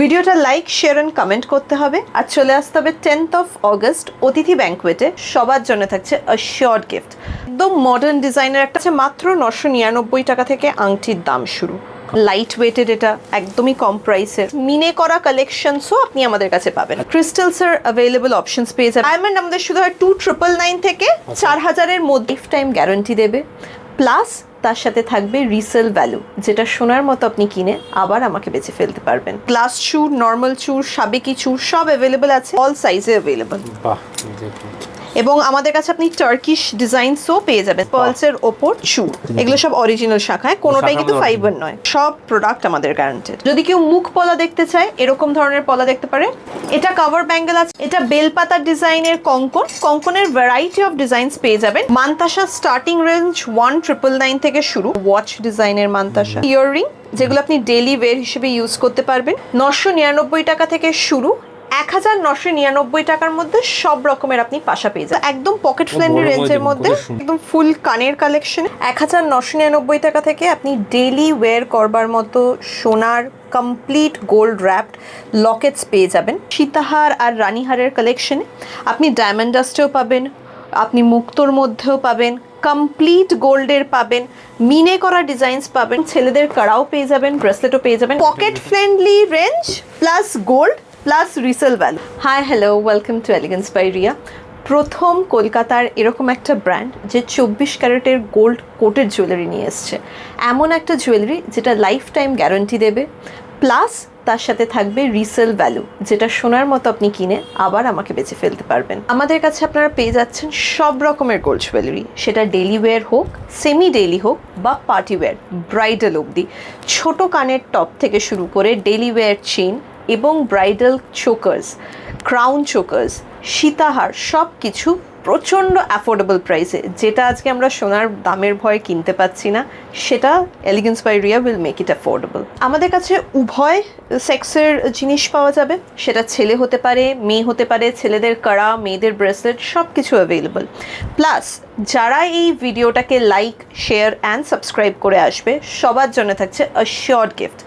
ভিডিওটা like share and comment করতে হবে। আর চলে আসতে হবে টেন্থ অফ অগস্ট অতিথি ব্যাঙ্কোয়েটে সবার জন্য থাকছে শিওর গিফট একদম মডার্ন ডিজাইনের একটা আছে মাত্র নশো নিরানব্বই টাকা থেকে আংটির দাম শুরু। লাইট ওয়েটেড এটা একদমই কম প্রাইসের মিনে করা কালেকশনসও আপনি আমাদের কাছে পাবেন। ক্রিস্টালসের অ্যাভেলেবল অপশনস পেয়ে যাবেন। ডায়মন্ড আমাদের শুধু হয় টু ট্রিপল নাইন থেকে চার হাজারের মধ্যে টাইম গ্যারান্টি দেবে। প্লাস তার সাথে থাকবে রিসেল ভ্যালু যেটা সোনার মতো আপনি কিনে আবার আমাকে বেঁচে ফেলতে পারবেন। গ্লাস চুর নর্মাল চুর সাবেকি চুর সব অ্যাভেলেবল আছে অল সাইজে অ্যাভেলেবল এবং আমাদের কাছে আপনি টার্কিশ ডিজাইনসও পেয়ে যাবেন পার্লসের ওপর চু এগুলো সব অরিজিনাল শাখায় কোনোটাই কিন্তু ফাইবার নয় সব প্রোডাক্ট আমাদের গ্যারান্টেড যদি কেউ মুখ পলা দেখতে চায় এরকম ধরনের পলা দেখতে পারে। এটা কভার ব্যাঙ্গেল আছে এটা বেলপাতার ডিজাইনের কঙ্কন। কঙ্কনের ভ্যারাইটি অফ ডিজাইনস পেয়ে যাবেন। Mantasha starting range one triple nine থেকে শুরু ওয়াচ ডিজাইনের মান্তাসা ইয়াররিং যেগুলো আপনি ডেলি ওয়্যার হিসেবে ইউজ করতে পারবেন। নশো নিরানব্বই টাকা থেকে শুরু এক হাজার নশো নিরানব্বই টাকার মধ্যে সব রকমের আপনি পাশা পেয়ে যাবেন। একদম পকেট ফ্রেন্ডলি রেঞ্জের মধ্যে একদম ফুল কানের কালেকশন এক হাজার নশো নিরানব্বই টাকা থেকে আপনি ডেলি ওয়্যার করবার মতো সোনার কমপ্লিট গোল্ড র্যাপড লকেটস পেয়ে যাবেন। সীতাহার আর রানীহারের কালেকশনে আপনি ডায়মন্ড ডাস্টেও পাবেন আপনি মুক্তোর মধ্যেও পাবেন কমপ্লিট গোল্ডের পাবেন মিনে করা ডিজাইনস পাবেন, ছেলেদের কড়াও পেয়ে যাবেন ব্রেসলেটও পেয়ে যাবেন pocket friendly range plus gold plus resale value high hello welcome to Elegance by Riya প্রথম কলকাতার এরকম একটা ব্র্যান্ড যে চব্বিশ ক্যারেটের গোল্ড কোটের জুয়েলারি নিয়ে এসছে। এমন একটা জুয়েলারি যেটা লাইফ টাইম গ্যারান্টি দেবে। প্লাস তার সাথে থাকবে রিসেল ভ্যালু যেটা সোনার মতো আপনি কিনে আবার আমাকে বেঁচে ফেলতে পারবেন। আমাদের কাছে আপনারা পেয়ে যাচ্ছেন সব রকমের গোল্ড জুয়েলারি সেটা ডেলি ওয়্যার হোক সেমি ডেলি হোক বা পার্টি ওয়্যার ব্রাইডাল অবধি। ছোট কানের টপ থেকে শুরু করে ডেলি ওয়্যার চেন এবং ব্রাইডাল চোকার্স ক্রাউন চোকার্স সীতাহার সব কিছু প্রচণ্ড অ্যাফোর্ডেবল প্রাইসে যেটা আজকে আমরা সোনার দামের ভয়ে কিনতে পাচ্ছি না, সেটা Elegance by Riya will make it affordable আমাদের কাছে উভয় সেক্সের জিনিস পাওয়া যাবে, সেটা ছেলে হতে পারে, মেয়ে হতে পারে, ছেলেদের কড়া, মেয়েদের ব্রেসলেট সব কিছু অ্যাভেলেবল প্লাস যারা এই ভিডিওটাকে লাইক শেয়ার অ্যান্ড সাবস্ক্রাইব করে আসবে, সবার জন্য থাকছে a sure gift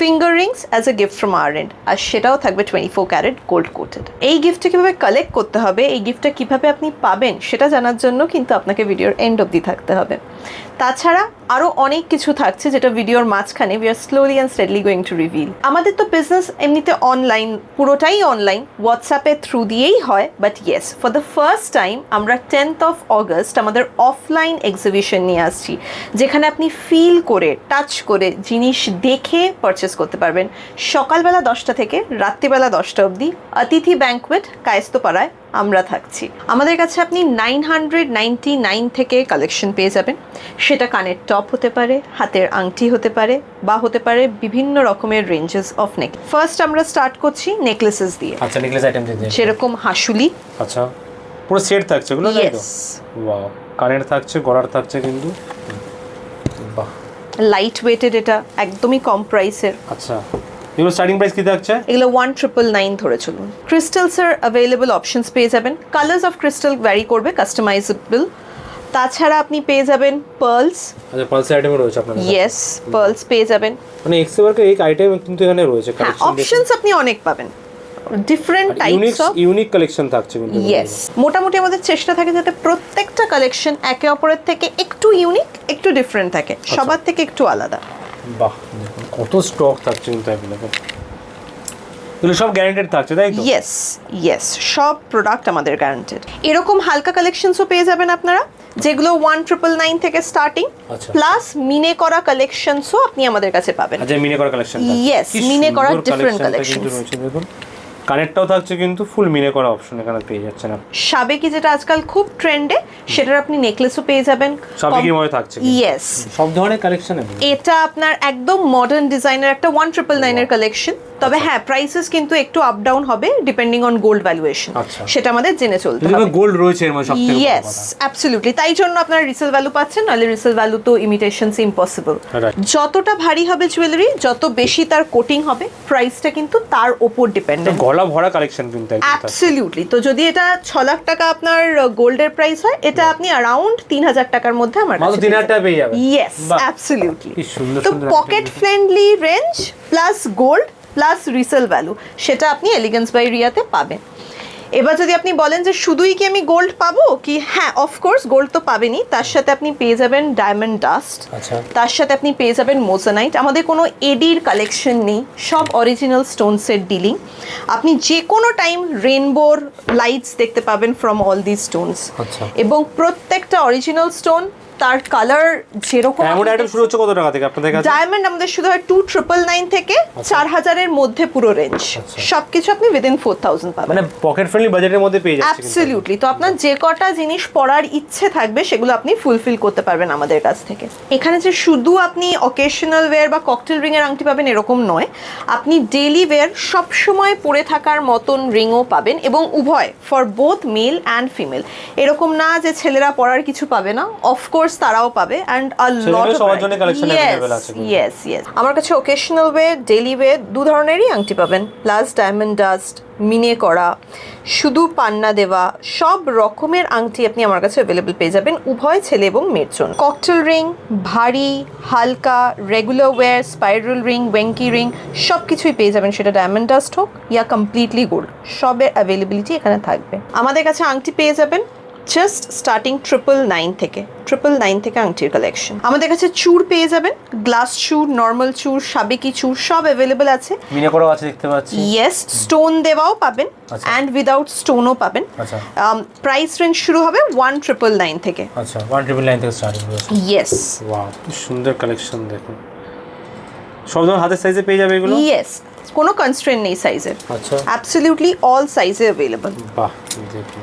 finger rings as a gift from R and R সেটাও থাকবে twenty four carat gold coated এই গিফটটা কীভাবে কালেক্ট করতে হবে, এই গিফটটা কীভাবে আপনি পাবেন, সেটা জানার জন্য কিন্তু আপনাকে ভিডিওর এন্ড অবধি থাকতে হবে। তাছাড়া আরও অনেক কিছু থাকছে যেটা ভিডিওর মাঝখানে we are slowly and steadily going to reveal আমাদের তো বিজনেস এমনিতে অনলাইন পুরোটাই অনলাইন হোয়াটসঅ্যাপের থ্রু দিয়েই হয় but yes for the first time আমরা টেন্থ অফ অগস্ট আমাদের অফলাইন এক্সিবিশন নিয়ে আসছি, যেখানে আপনি ফিল করে টাচ করে জিনিস দেখে পারচেস করতে পারবেন। সকালবেলা দশটা থেকে রাত্রিবেলা দশটা অবধি, অতিথি ব্যাঙ্কওয়েট কায়স্তপাড়ায় আমরা থাকছি। আমাদের কাছে আপনি নাইন হান্ড্রেড নাইনটি নাইন থেকে কালেকশন পেয়ে যাবেন। সেটা কানের টপ হতে পারে হাতের আংটি হতে পারে বা হতে পারে বিভিন্ন রকমের রেঞ্জেস অফ নেক ফার্স্ট আমরা স্টার্ট করছি নেকলেসেস দিয়ে। আচ্ছা নেকলেস আইটেম দিয়ে দিন। সেরকম হাসুলি। আচ্ছা পুরো সেট থাকছে এগুলো তাই তো? ওয়াও কানের থাকছে গলার থাকছে কিন্তু। বাহ। লাইট ওয়েটেড এটা একদমই কম প্রাইসের আচ্ছা। এগুলো স্টার্টিং প্রাইস কি থাকছে এগুলো ওয়ান ট্রিপল নাইন ধরে চলুন। ক্রিস্টালসের অ্যাভেলেবল অপশনস পেয়ে যাবেন। কালার্স অফ ক্রিস্টাল ভ্যারি করবে কাস্টমাইজেবল তাছাড়া আপনি পেয়ে যাবেন পার্লস আচ্ছা পালসের আইটেমও রয়েছে আপনার কাছে। ইয়েস পার্লস পেয়ে যাবেন। মানে এক্সেবারকে এই আইটেম কিন্তু এখানে রয়েছে হ্যাঁ কালেকশন অপশনস আপনি অনেক পাবেন। Different types of unique collection থাকছে কিন্তু ইয়েস মোটামুটি আমাদের চেষ্টা থাকে যাতে প্রত্যেকটা কালেকশন একে অপরের থেকে একটু ইউনিক একটু ডিফারেন্ট থাকে। আচ্ছা। সবার থেকে একটু আলাদা। বাহ কত স্টক থাকছে কিন্তু অ্যাভেলেবেল এগুলো সব গ্যারান্টেড থাকছে তাই তো? ইয়েস ইয়েস সব প্রোডাক্ট আমাদের গ্যারান্টেড এরকম হালকা কালেকশনসও পেয়ে যাবেন আপনারা যেগুলো ওয়ান ট্রিপল নাইন থেকে স্টার্টিং। প্লাস মিনে করা কালেকশনসও আপনি আমাদের কাছে পাবেন। আচ্ছা মিনে করা কালেকশন ইয়েস মিনে করা ডিফারেন্ট কালেকশন রয়েছে দেখুন। কানেরটাও থাকছে কিন্তু ফুল মিনে করা অপশন এখানে পেয়ে যাচ্ছেন আপনি। সাবেকি যেটা আজকাল খুব ট্রেন্ডে সেটার আপনি নেকলেসও পেয়ে যাবেন। সাবেকির মধ্যে থাকছে ইয়েস সব ধরনের কালেকশন এটা আপনার একদম মডার্ন ডিজাইনের একটা ওয়ান ট্রিপল নাইনের কালেকশন তবে হ্যাঁ প্রাইসেস কিন্তু একটু আপ ডাউন হবে ডিপেন্ডিং অন গোল্ড ভ্যালুয়েশন আচ্ছা। সেটা আমাদের জেনে চলতে হবে। গোল্ড রয়েছে এর মধ্যে সব থেকে ইয়েস অ্যাবসলিউটলি তাই জন্য আপনার রিসেল ভ্যালু পাচ্ছেন নাহলে রিসেল ভ্যালু তো ইমিটেশনস ইম্পসিবল যতটা ভারী হবে জুয়েলারি যত বেশি তার কোটিং হবে প্রাইসটা কিন্তু তার উপর ডিপেন্ডেন্ট গলা ভরা কালেকশন কিন্তু অ্যাবসলিউটলি তো যদি এটা ছ লাখ টাকা আপনার গোল্ডের প্রাইস হয় এটা আপনি অ্যারাউন্ড তিন হাজার টাকার মধ্যে আমার কাছে তিন হাজার টাকা পেয়ে যাবেন। ইয়েস অ্যাবসলিউটলি কি সুন্দর তো pocket friendly range plus gold plus resale value সেটা আপনি এলিগেন্স বাই রিয়াতে পাবেন। এবার যদি আপনি বলেন যে শুধুই কি আমি গোল্ড পাবো? কি হ্যাঁ অফকোর্স গোল্ড তো পাবেনই। তার সাথে আপনি পেয়ে যাবেন ডায়মন্ড ডাস্ট আচ্ছা। তার সাথে আপনি পেয়ে যাবেন মোজানাইট আমাদের কোনো এডির কালেকশন নেই। সব অরিজিনাল স্টোনসের ডিলিং আপনি যে কোনো টাইম রেনবোর লাইটস দেখতে পাবেন ফ্রম অল দি স্টোনস। এবং প্রত্যেকটা অরিজিনাল স্টোন তার কালার যেরকম ডায়মন্ড আইটেম শুরু হচ্ছে কত টাকা থেকে আপনাদের কাছে? ডায়মন্ড আমাদের শুধু হয় টু ট্রিপল নাইন থেকে চার হাজারের মধ্যে পুরো রেঞ্জ আচ্ছা। সবকিছু আপনি উইদিন ফোর থাউজেন্ড পাবেন। মানে পকেট ফ্রেন্ডলি বাজেটের মধ্যে পেয়ে যাচ্ছে কিন্তু। অ্যাবসলিউটলি তো আপনার যে কটা জিনিস পড়ার ইচ্ছে থাকবে সেগুলো আপনি ফুলফিল করতে পারবেন আমাদের কাছ থেকে। এখানে যে শুধু আপনি অকেশনাল ওয়্যার বা ককটেল রিং এর আংটি পাবেন এরকম নয়। আপনি ডেইলি ওয়্যার সবসময় পরে থাকার মতন রিংও পাবেন এবং উভয় for both male and female এরকম না যে ছেলেরা পরার কিছু পাবে না। অফকোর্স তারাও পাবে অ্যান্ড আ লট ছেলেমেয়ে সবার জন্য collection available আছে। ইয়েস ইয়েস আমার কাছে ওকেশনাল ওয়ে ডেইলি ওয়ে দু ধরনেরই আংটি পাবেন। প্লাস ডায়মন্ড ডাস্ট মিনে করা শুধু পান্না দেওয়া সব রকমের আংটি আপনি আমার কাছে অ্যাভেলেবল পেয়ে যাবেন উভয় ছেলে এবং মেয়ের জন্য। ককটেল রিং ভারী হালকা রেগুলার ওয়্যার স্পাইরাল রিং ওয়েঙ্কি রিং সব কিছুই পেয়ে যাবেন। সেটা ডায়মন্ড ডাস্ট হোক ইয়া কমপ্লিটলি গোল্ড সবের অ্যাভেলেবিলিটি এখানে থাকবে। আমাদের কাছে আংটি পেয়ে যাবেন জাস্ট স্টার্টিং ট্রিপল নাইন থেকে ট্রিপল নাইন থেকে আংটির কালেকশন আমাদের কাছে চুর পেয়ে যাবেন গ্লাস চুর নর্মাল চুর সাবেকি চুর সব অ্যাভেলেবেল আছে। মিনে করাও আছে দেখতে পাচ্ছি। ইয়েস স্টোন দেওয়াও পাবেন আচ্ছা। অ্যান্ড উইদাউট স্টোনও পাবেন। আচ্ছা। প্রাইস রেঞ্জ শুরু হবে ওয়ান ট্রিপল নাইন থেকে। আচ্ছা ওয়ান ট্রিপল নাইন থেকে স্টার্টিং ইয়েস ওয়াও সুন্দর কালেকশন দেখুন। সব ধরনের হাতের সাইজে পেয়ে যাবে এগুলো? ইয়েস কোনো কনস্ট্রেন্ট নেই সাইজের আচ্ছা। অ্যাবসলিউটলি অল সাইজে অ্যাভেলেবল বাহ দেখুন।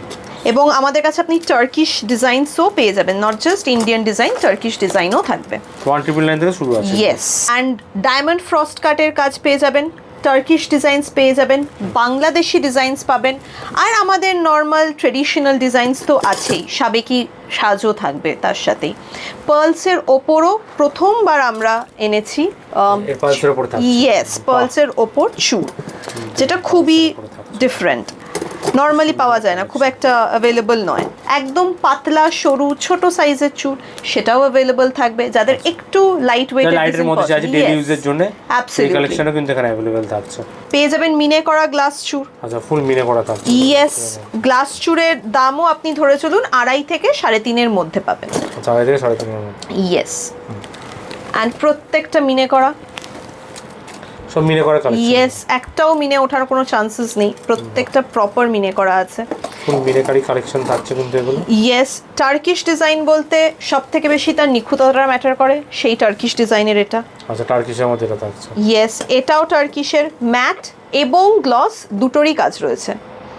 এবং আমাদের কাছে আপনি টার্কিশ ডিজাইনসও পেয়ে যাবেন not just Indian design Turkish ডিজাইনও থাকবে। ওয়ান ট্রিপল নাইন থেকে শুরু আছে। ইয়েস অ্যান্ড ডায়মন্ড ফ্রস্ট কাটের কাজ পেয়ে যাবেন টার্কিশ ডিজাইনস পেয়ে যাবেন বাংলাদেশি ডিজাইনস পাবেন আর আমাদের নর্মাল ট্রেডিশনাল ডিজাইনস তো আছেই। সাবেকি সাজও থাকবে তার সাথেই। পার্লসের ওপরও প্রথমবার আমরা এনেছি পালসের ইয়েস পার্লসের ওপর চু যেটা খুবই ডিফারেন্ট নর্মালি পাওয়া যায় না খুব একটা অ্যাভেলেবল নয়। একদম পাতলা সরু ছোট সাইজের চুল সেটাও অ্যাভেলেবল থাকবে। যাদের একটু লাইট ওয়েট লাইটের মধ্যে চাইছে ডেইলি ইউজের জন্য। Absolutely. কালেকশনও কিন্তু এখানে অ্যাভেলেবেল থাকছে। পেয়ে যাবেন মিনে করা গ্লাস চুর আচ্ছা ফুল মিনে করা থাকছে ইয়েস গ্লাস চুরের দামও আপনি ধরে চলুন আড়াই থেকে সাড়ে তিনের মধ্যে পাবেন। আচ্ছা আড়াই থেকে সাড়ে তিনের মধ্যে। ইয়েস অ্যান্ড প্রত্যেকটা মিনে করা সব মিনে করা কালেকশন ইয়েস একটাও মিনে ওঠার কোনো চান্সেস নেই। প্রত্যেকটা প্রপার মিনে করা আছে। ফুল মিনেকারি কালেকশন থাকছে কিন্তু এগুলো? ইয়েস টার্কিশ ডিজাইন বলতে সব থেকে বেশি তার নিখুঁততা ম্যাটার করে সেই টার্কিশ ডিজাইনের এটা। আচ্ছা টার্কিশের মধ্যে এটা থাকছে ইয়েস এটাও টার্কিশের ম্যাট এবং গ্লস দুটোরই কাজ রয়েছে।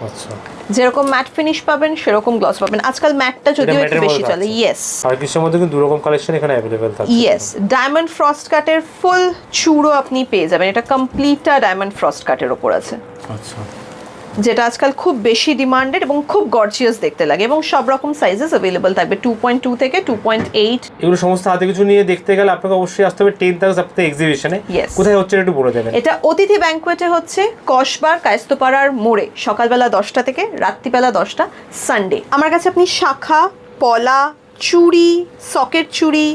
আচ্ছা। যেরকম ম্যাট ফিনিশ পাবেন সেরকম গ্লস পাবেন। আজকাল ম্যাটটা যদিও একটু বেশি চলে ইয়েস ইয়েস টার্কিশের মধ্যে কিন্তু দু রকম কালেকশন এখানে अवेलेबल থাকে ইয়েস ডায়মন্ড ফ্রস্ট কাটের ফুল চুড়ো আপনি পেয়ে যাবেন। এটা কমপ্লিটটা ডায়মন্ড ফ্রস্ট কাটের ওপর আছে। আচ্ছা। যেটা আজকাল খুব বেশি ডিমান্ডেড এবং খুব গর্জিয়াস দেখতে লাগে এবং সব রকম সাইজেস অ্যাভেলেবল থাকবে টু পয়েন্ট টু থেকে টু পয়েন্ট এইট এগুলো সমস্ত হাতে কিছু নিয়ে দেখতে গেলে আপনাকে অবশ্যই আসতে হবে টেন্থ আগস্ট আপনাদের এক্সিবিশনে. কোথায় হচ্ছে একটু বলে দেবেন? এটা অতিথি ব্যাংকোয়েটে হচ্ছে কসবার কায়স্তপাড়ার মোড়ে সকালবেলা দশটা থেকে রাত্রিবেলা দশটা সানডে আমার কাছে আপনি শাখা পলা চুড়ি সকেট চুড়ি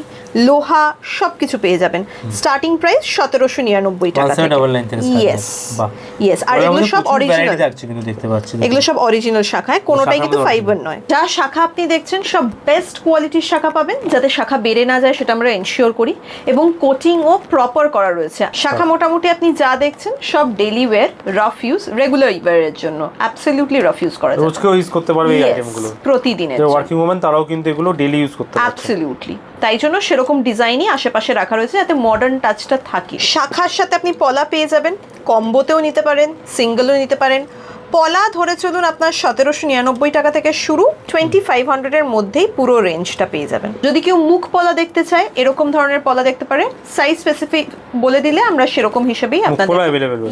লোহা সব কিছু পেয়ে যাবেন। স্টার্টিং প্রাইস সতেরোশো নিরানব্বই টাকা 1799 থেকে। start ইয়েস ইয়েস আর এগুলো সব অরিজিনাল এগুলো সব অরিজিনাল শাখায় কোনোটাই কিন্তু ফাইবার নয়। যা শাখা আপনি দেখছেন সব বেস্ট কোয়ালিটির শাখা পাবেন যাতে শাখা বেড়ে না যায় সেটা আমরা এনশিওর করি। এবং কোটিং ও প্রপার করা রয়েছে। শাখা মোটামুটি আপনি যা দেখছেন সব daily wear rough use regular ওয়্যারের জন্য। অ্যাবসলিউটলি রাফ ইউজ করা যায় রোজকেও ইউজ করতে পারবে এই আইটেমগুলো প্রতিদিনের ওয়ার্কিং ওম্যান তারাও কিন্তু এগুলো ডেইলি ইউজ করতে পারছে। অ্যাবসলিউটলি তাই জন্য সেরকম ডিজাইনই আশেপাশে রাখা রয়েছে যাতে মডার্ন টাচটা থাকে। শাখার সাথে আপনি পলা পেয়ে যাবেন কম্বোতেও নিতে পারেন সিঙ্গেলও নিতে পারেন। পলা ধরে চলুন আপনার সতেরোশো নিরানব্বই টাকা থেকে শুরু। টোয়েন্টি ফাইভ হান্ড্রেডের মধ্যেই পুরো রেঞ্জটা পেয়ে যাবেন। যদি কেউ মুখ পলা দেখতে চায় এরকম ধরনের পলা দেখতে পারে। সাইজ স্পেসিফিক বলে দিলে আমরা সেরকম হিসেবেই আপনাদের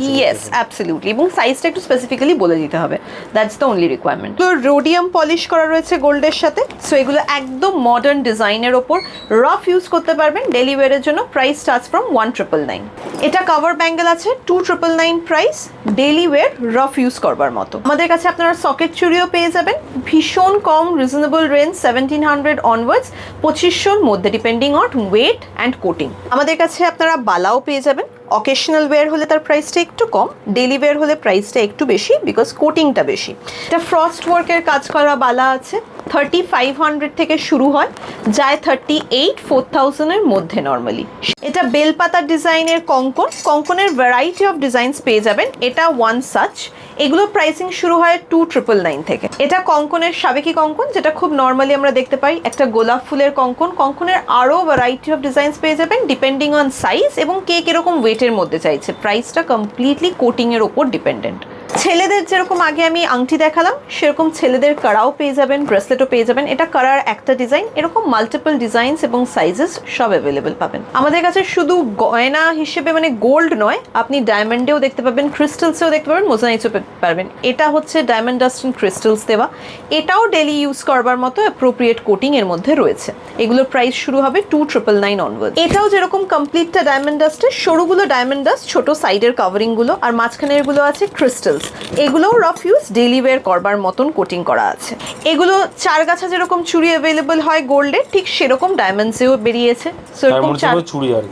ইয়েস অ্যাবসলিউটলি এবং সাইজটা একটু স্পেসিফিক্যালি বলে দিতে হবে। দ্যাটস দ্য অনলি রিকোয়ারমেন্ট তো রোডিয়াম পলিশ করা রয়েছে গোল্ডের সাথে। সো এগুলো একদম মডার্ন ডিজাইনের ওপর। রাফ ইউজ করতে পারবেন ডেলি ওয়ারের জন্য। Price starts from one triple nine এটা কভার ব্যাঙ্গেল আছে two triple nine price daily wear rough use করবার মতো। আমাদের কাছে আপনারা সকেট চুরিও পেয়ে যাবেন। ভীষণ কম reasonable range seventeen hundred onwards পঁচিশশোর মধ্যে depending on weight and coating আমাদের কাছে আপনারা বালাও পেয়ে যাবেন। অকেশনাল ওয়্যার হলে তার প্রাইসটা একটু কম ডেলি ওয়্যার হলে প্রাইসটা একটু বেশি বিকজ কোটিংটা বেশি। এটা ফ্রস্ট ওয়ার্কের কাজ করা বালা আছে। থার্টি ফাইভ হান্ড্রেড থেকে শুরু হয়, যায় থার্টি এইট ফোর থাউজেন্ডের মধ্যে নর্মালি এটা বেলপাতার ডিজাইনের কঙ্কন। কঙ্কনের ভ্যারাইটি অফ ডিজাইনস পেয়ে যাবেন। এটা ওয়ান সাচ এগুলো প্রাইসিং শুরু হয় টু ট্রিপল নাইন থেকে। এটা কঙ্কনের সাবেকি কঙ্কন, যেটা খুব নর্মালি আমরা দেখতে পাই। একটা গোলাপ ফুলের কঙ্কন। কঙ্কনের আরও ভ্যারাইটি অফ ডিজাইনস পেয়ে যাবেন ডিপেন্ডিং অন সাইজ এবং কে কীরকম ওয়েটের মধ্যে চাইছে। প্রাইসটা কমপ্লিটলি কোটিংয়ের ওপর ডিপেন্ডেন্ট ছেলেদের যেরকম আগে আমি আংটি দেখালাম, সেরকম ছেলেদের কারাও পেয়ে যাবেন, ব্রেসলেটও পেয়ে যাবেন। এটা কারার একটা ডিজাইন, এরকম মাল্টিপল ডিজাইনস এবং সাইজেস সব অ্যাভেলেবেল পাবেন। আমাদের কাছে শুধু গয়না হিসেবে মানে গোল্ড নয়, আপনি ডায়মন্ডেও দেখতে পাবেন ক্রিস্টালসেও দেখতে পাবেন মোজানাইটসও পারবেন। এটা হচ্ছে ডায়মন্ড ডাস্ট অ্যান্ড ক্রিস্টালস দেওয়া। এটাও ডেলি ইউজ করবার মতো অ্যাপ্রোপ্রিয়েট কোটিং এর মধ্যে রয়েছে। এগুলোর প্রাইস শুরু হবে টু ট্রিপল নাইন অনওয়ার্ড এটাও যেরকম কমপ্লিটটা ডায়মন্ড ডাস্টের সরুগুলো ডায়মন্ড ডাস্ট ছোট সাইডের কাভারিংগুলো, আর মাঝখানেরগুলো আছে ক্রিস্টালস এগুলোও রফ ইউজ ডেলি ওয়্যার করবার মতন কোটিং করা আছে। এগুলো চার গাছা যেরকম চুড়ি অ্যাভেলেবল হয় গোল্ডে ঠিক সেরকম ডায়মন্ডসেও বেরিয়েছে। মধ্যে চার-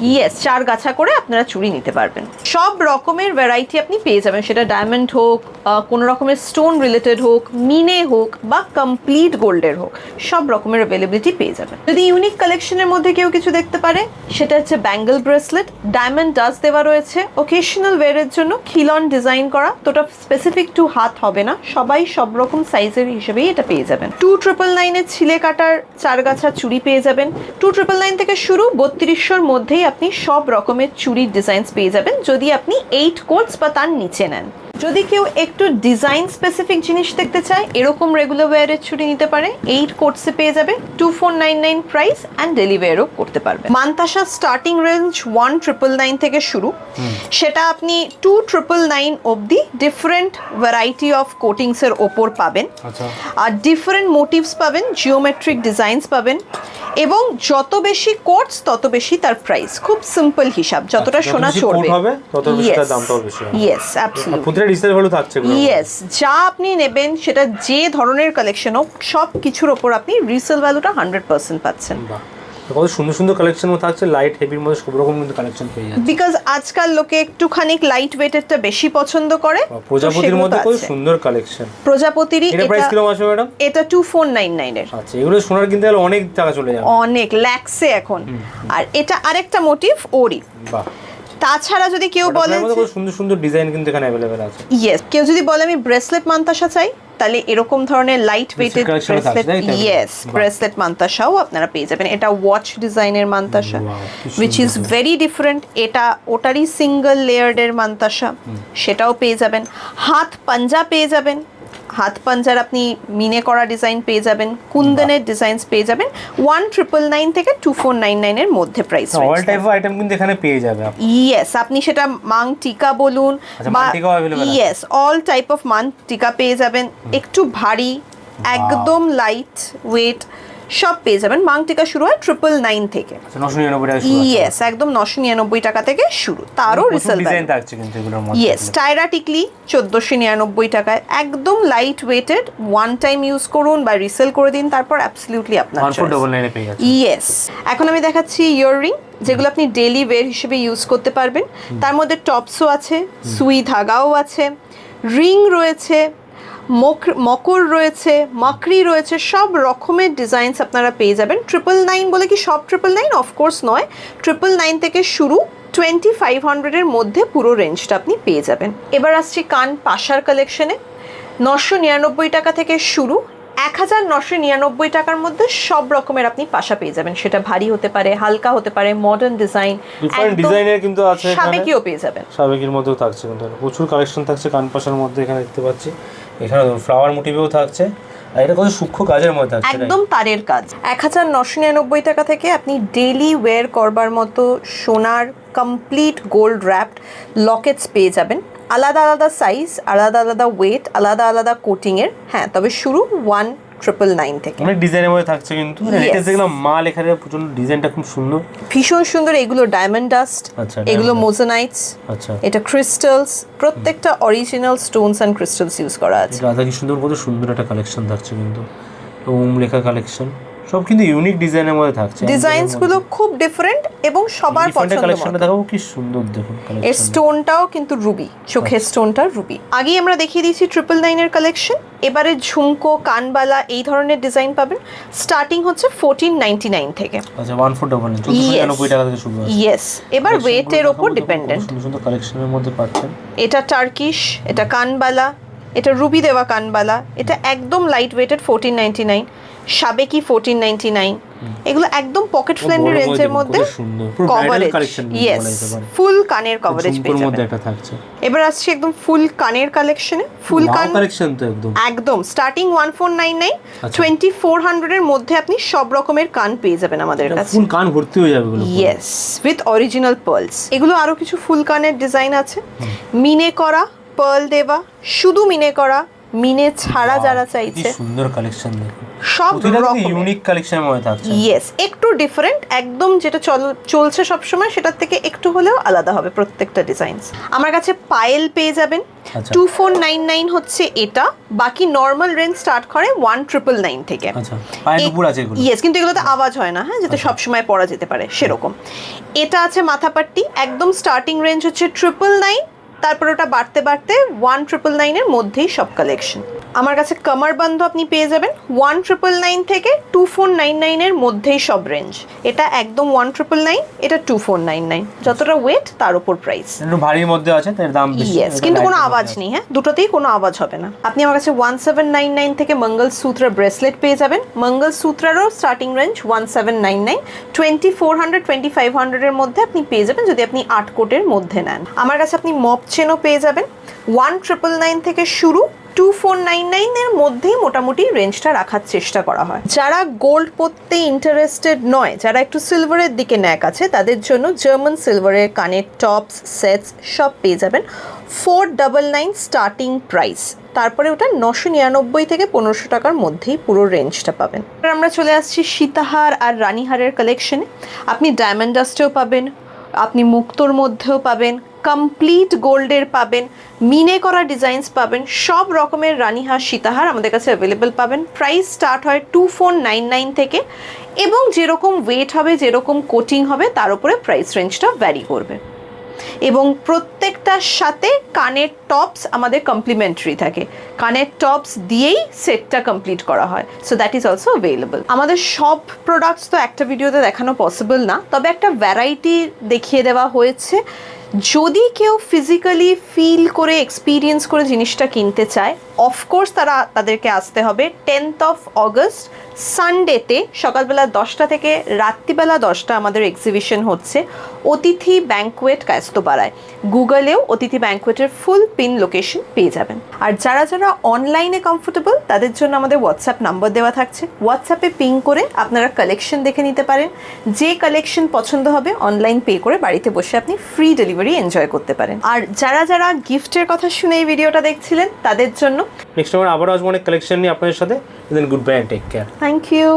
ইয়েস চার গাছা করে আপনারা চুড়ি নিতে পারবেন। সব রকমের ভ্যারাইটি আপনি পেয়ে যাবেন। সেটা ডায়মন্ড হোক কোনো রকমের স্টোন রিলেটেড হোক মিনে হোক বা কমপ্লিট গোল্ডের হোক সব রকমের অ্যাভেলেবিলিটি পেয়ে যাবেন। যদি ইউনিক কালেকশনের মধ্যে কেউ কিছু দেখতে পারে সেটা হচ্ছে ব্যাঙ্গেল ব্রেসলেট ডায়মন্ড ডাস দেওয়া রয়েছে। ওকেশনাল ওয়ারের জন্য খিলন ডিজাইন করা। তো ওটা স্পেসিফিক টু হাত হবে না, সবাই সব রকম সাইজের হিসেবেই এটা পেয়ে যাবেন। টু ট্রিপল নাইনের ছিলে কাটার চারগাছা চুড়ি পেয়ে যাবেন। টু ট্রিপল নাইন থেকে শুরু বত্রিশশোর মধ্যেই আপনি সব রকমের চুড়ির ডিজাইনস পেয়ে যাবেন, যদি আপনি এইট কোর্স বা তার নিচে নেন। যদি কেউ একটু ডিজাইন স্পেসিফিক জিনিস দেখতে চায় এরকম রেগুলার ওয়্যারের ছুটি নিতে পারে। এইট কোর্সে পেয়ে যাবে two four nine nine price and ডেলিভারিও করতে পারবে। Mantasa starting range one triple nine থেকে শুরু। সেটা আপনি টু ট্রিপল নাইন অবধি ডিফারেন্ট ভ্যারাইটি অফ কোটিংসের ওপর পাবেন। আচ্ছা। আর ডিফারেন্ট মোটিভস পাবেন জিওমেট্রিক ডিজাইনস পাবেন। এবং যত বেশি কোর্স তত বেশি তার প্রাইস খুব সিম্পল হিসাব যতটা আচ্ছা, সোনা বেশি চড়বে। হবে, তত বেশি তার দামটাও বেশি হবে। ইয়েস আর অ্যাবসলিউটলি প্রতিটা ডিসেল ভ্যালু থাকছে ইয়েস যা আপনি নেবেন সেটা যে ধরনের কালেকশন হোক সব কিছুর ওপর আপনি রিসেল ভ্যালুটা হান্ড্রেড পার্সেন্ট পাচ্ছেন। বাহ। তো কত সুন্দর সুন্দর কালেকশন থাকছে লাইট হেভির মধ্যে সব রকম কিন্তু কালেকশন পেয়ে যাচ্ছে। বিকজ আজকাল লোকে একটুখানি লাইট ওয়েটেরটা বেশি পছন্দ করে প্রজাপতির মধ্যে খুব কত সুন্দর কালেকশন প্রজাপতিরই এটা প্রাইস কীরকম আছে ম্যাডাম? এটা টু ফোর নাইন নাইনের আচ্ছা এগুলো সোনার কিনতে গেলে অনেক টাকা চলে যাবে। অনেক ল্যাক্সে এখন। আর এটা আরেকটা মোটিভ ওরি বাহ। তাছাড়া যদি কেউ বলে সুন্দর সুন্দর ডিজাইন কিন্তু এখানে অ্যাভেলেবেল আছে। ইয়েস কেউ যদি বলে আমি ব্রেসলেট মান্তাসা চাই তাহলে এরকম ধরনের light weighted bracelet yes bracelet মান্তাসাও আপনারা পেয়ে যাবেন। এটা ওয়াচ ডিজাইনের মান্তাসা উইচ ইজ ভেরি ডিফারেন্ট এটা ওটারই সিঙ্গেল লেয়ার্ডের মান্তাসা সেটাও পেয়ে যাবেন। হাত পাঞ্জা পেয়ে যাবেন। হাত পাঞ্জার আপনি মিনে করা ডিজাইন পেয়ে যাবেন কুন্দনের ডিজাইনস পেয়ে যাবেন ওয়ান ট্রিপল নাইন থেকে টু ফোর নাইন নাইনের মধ্যে price all type of item কিন্তু এখানে পেয়ে যাবে আপনি। ইয়েস আপনি সেটা মাং টিকা বলুন বা মাং টিকাও ইয়েস অল টাইপ অফ মান টিকা পেয়ে যাবেন একটু ভারী একদম লাইট ওয়েট সব পেয়ে যাবেন। মাং টিকা শুরু হয় ট্রিপল নাইন থেকে। আচ্ছা। ইয়েস একদম নশো নিরানব্বই টাকা থেকে শুরু। তারও রিসেল ইয়েস টায়রা টিকলি চোদ্দোশো নিরানব্বই টাকায়। একদম light weighted one time use করুন বা রিসেল করে দিন তারপর অ্যাবসলিউটলি আপনার ইয়েস এখন আমি দেখাচ্ছি ইয়াররিং যেগুলো আপনি ডেলি ওয়্যার হিসেবে ইউজ করতে পারবেন। তার মধ্যে টপসও আছে সুই ধাগাও আছে রিং রয়েছে মকর রয়েছে মাকড়ি রয়েছে সব রকমের ডিজাইনস আপনারা পেয়ে যাবেন। ট্রিপল নাইন বলে কি সব ট্রিপল নাইন অফকোর্স নয়। ট্রিপল নাইন থেকে শুরু টোয়েন্টি ফাইভ হান্ড্রেডের মধ্যে পুরো রেঞ্জটা আপনি পেয়ে যাবেন। এবার আসছি কান পাশার কালেকশনে নশো নিরানব্বই টাকা থেকে শুরু। এক হাজার নশো নিরানব্বই টাকার মধ্যে সব রকমের আপনি পাশা পেয়ে যাবেন। সেটা ভারী হতে পারে হালকা হতে পারে মডার্ন ডিজাইন ডিজাইনের কিন্তু আছে সাবেকিও পেয়ে যাবেন। সাবেকের মধ্যেও থাকছে কিন্তু প্রচুর কালেকশন থাকছে কানপাশার মধ্যে এখানে দেখতে পাচ্ছি। এখানে ফ্লাওয়ার মোটিভেও থাকছে। আর এটা কত সূক্ষ্ম কাজের মধ্যে থাকছে একদম তারের কাজ। এক হাজার নশো নিরানব্বই টাকা থেকে আপনি ডেলি ওয়্যার করবার মতো সোনার কমপ্লিট গোল্ড র্যাপড লকেটস পেয়ে যাবেন। আলাদা আলাদা সাইজ আলাদা আলাদা ওয়েট আলাদা আলাদা কোটিংয়ের হ্যাঁ তবে শুরু ওয়ান ট্রিপল নাইন থেকে। অনেক ডিজাইনের মধ্যে থাকছে কিন্তু. লেটেস্ট দেখলাম মাল এখানে প্রচণ্ড ডিজাইনটা খুব সুন্দর। ভীষণ সুন্দর এগুলো ডায়মন্ড ডাস্ট আচ্ছা, এগুলো diamond মোজানাইটস আচ্ছা। এটা ক্রিস্টালস প্রত্যেকটা original stones and crystals use করা আছে। রাধা সুন্দর কত সুন্দর একটা কালেকশন থাকছে কিন্তু ওম লেখা কালেকশন সব কিন্তু ইউনিক ডিজাইনের মধ্যে থাকছে। ডিজাইনসগুলো খুব ডিফারেন্ট এবং সবার পছন্দ কালেকশনটা দেখাবো কি সুন্দর দেখুন এর স্টোনটাও কিন্তু রুবি চোখের স্টোনটা রুবি আগেই আমরা দেখিয়ে দিয়েছি ট্রিপল নাইনের কালেকশন এবারে ঝুমকো কানবালা এই ধরনের ডিজাইন পাবেন। স্টার্টিং হচ্ছে ফোরটিন নাইনটি নাইন থেকে। আচ্ছা ওয়ান ফোর ডবল টাকা থেকে শুরু ইয়েস এবার ওয়েটেরগুলো ওপর ডিপেন্ডেন্ট সুন্দর সুন্দর কালেকশনের মধ্যে পাচ্ছেন। এটা টার্কিশ এটা কানবালা এটা রুবি দেওয়া কানবালা এটা একদম light weighted fourteen ninety nine সাবেকি fourteen ninety nine এগুলো একদম পকেট ফ্রেন্ডলি রেঞ্জের মধ্যে কভারেজ ইয়েস ফুল কানের কভারেজ পেয়ে যাবেন। এবার আসছে একদম ফুল কানের কালেকশনে ফুল কান কালেকশন তো একদম। একদম। Starting one four nine nine আচ্ছা। টোয়েন্টি ফোর হান্ড্রেডের মধ্যে আপনি সব রকমের কান পেয়ে যাবেন আমাদের কাছে। ফুল কান ভর্তি হয়ে যাবে এগুলো ইয়েস উইথ অরিজিনাল পার্লস এগুলো আরও কিছু ফুল কানের ডিজাইন আছে। মিনে করা পার্ল দেওয়া শুধু মিনে করা মিনে ছাড়া যারা চাইছে। সুন্দর কালেকশন সব ইউনিক কালেকশনের মধ্যে থাকছে। ইয়েস একটু ডিফারেন্ট একদম যেটা চল চলছে সবসময় সেটার থেকে একটু হলেও আলাদা হবে প্রত্যেকটা ডিজাইনস আমার কাছে পায়েল পেয়ে যাবেন। আচ্ছা। টু ফোর নাইন নাইন হচ্ছে এটা বাকি নর্মাল রেঞ্জ স্টার্ট করে ওয়ান ট্রিপল নাইন থেকে। আচ্ছা ইয়েস কিন্তু এগুলোতে আওয়াজ হয় না হ্যাঁ যাতে সবসময় পরা যেতে পারে সেরকম। এটা আছে মাথাপাট্টি একদম স্টার্টিং রেঞ্জ হচ্ছে ট্রিপল নাইন তারপর ওটা বাড়তে বাড়তে ওয়ান ট্রিপল নাইনের মধ্যেই সব কালেকশন আমার কাছে কামার বন্ধ আপনি পেয়ে যাবেন ওয়ান ট্রিপল নাইন থেকে টু ফোর নাইন নাইনের মধ্যেই সব রেঞ্জ এটা একদম ওয়ান ট্রিপল নাইন এটা টু ফোর নাইন নাইন যতটা ওয়েট তার উপর প্রাইস ভারীর মধ্যে আছে তার দাম ইয়েস কিন্তু কোনো আওয়াজ নেই হ্যাঁ? দুটোতেই কোনো আওয়াজ হবে না। আপনি আমার কাছে ওয়ান সেভেন নাইন নাইন থেকে মঙ্গলসূত্র ব্রেসলেট পেয়ে যাবেন। মঙ্গলসূত্রেরও starting range one seven nine nine twenty four hundred twenty five হান্ড্রেডের মধ্যে আপনি পেয়ে যাবেন যদি আপনি আট কোটের মধ্যে নেন। আমার কাছে আপনি মপ চেনও পেয়ে যাবেন। ওয়ান ট্রিপল নাইন থেকে শুরু টু ফোর নাইন নাইনের মধ্যেই মোটামুটি রেঞ্জটা রাখার চেষ্টা করা হয়। যারা গোল্ড পরতে ইন্টারেস্টেড নয়, যারা একটু সিলভারের দিকে ন্যাক আছে, তাদের জন্য জার্মান সিলভারের কানের টপস সেটস সব পেয়ে যাবেন। Four double nine starting price তারপরে ওটা নশো নিরানব্বই থেকে পনেরোশো টাকার মধ্যেই পুরো রেঞ্জটা পাবেন। আমরা চলে আসছি সীতাহার আর রানীহারের কালেকশনে আপনি ডায়মন্ড ডাস্টেও পাবেন, আপনি মুক্তোর মধ্যেও পাবেন কমপ্লিট গোল্ডের পাবেন মিনে করা ডিজাইনস পাবেন, সব রকমের রানীহার সীতাহার আমাদের কাছে অ্যাভেলেবেল পাবেন। প্রাইস স্টার্ট হয় টু ফোর নাইন নাইন থেকে এবং যেরকম ওয়েট হবে, যেরকম কোটিং হবে, তার উপরে প্রাইস রেঞ্জটা ভ্যারি করবে। এবং প্রত্যেকটার সাথে কানের টপস আমাদের কমপ্লিমেন্টারি থাকে। কানের টপস দিয়েই সেটটা কমপ্লিট করা হয়। So that is also available আমাদের সব প্রোডাক্টস তো একটা ভিডিওতে দেখানো পসিবল না, তবে একটা ভ্যারাইটি দেখিয়ে দেওয়া হয়েছে। যদি কেউ ফিজিক্যালি ফিল করে এক্সপিরিয়েন্স করে জিনিসটা কিনতে চায় অফকোর্স তারা তাদেরকে আসতে হবে টেন্থ অফ অগস্ট সানডেতে সকালবেলা দশটা থেকে রাত্রিবেলা দশটা আমাদের এক্সিবিশন হচ্ছে অতিথি ব্যাঙ্কুয়েট কায়স্তপাড়ায়। গুগলেও অতিথি ব্যাঙ্কুয়েটের ফুল পিন লোকেশন পেয়ে যাবেন। আর যারা যারা অনলাইনে কমফোর্টেবল তাদের জন্য আমাদের হোয়াটসঅ্যাপ নাম্বার দেওয়া থাকছে। হোয়াটসঅ্যাপে পিং করে আপনারা কালেকশন দেখে নিতে পারেন। যে কালেকশন পছন্দ হবে অনলাইন পে করে বাড়িতে বসে আপনি ফ্রি ডেলিভারি এনজয় করতে পারেন। আর যারা যারা গিফটের কথা শুনে এই ভিডিওটা দেখছিলেন তাদের জন্য নেক্সট আমার আবার আসব অনেক কালেকশন নিয়ে আপনাদের সাথে। Then good bye take care thank you